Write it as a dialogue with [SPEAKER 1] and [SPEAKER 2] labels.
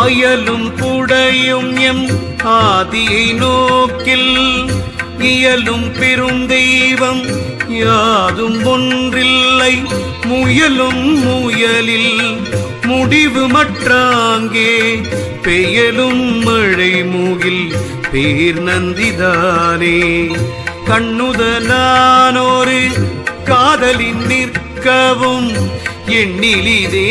[SPEAKER 1] அயலும் புடையும் M ஆதியை நோக்கில் இயலும் பெரும் தெய்வம் யாதும் ஒன்றில்லை. முயலும் முயலில் முடிவு மற்றாங்கே பெயலும் மழை மூகில் பேர் நந்திதானே. கண்ணுதலானோரு காதலின் நிற்கவும் எண்ணிலிதே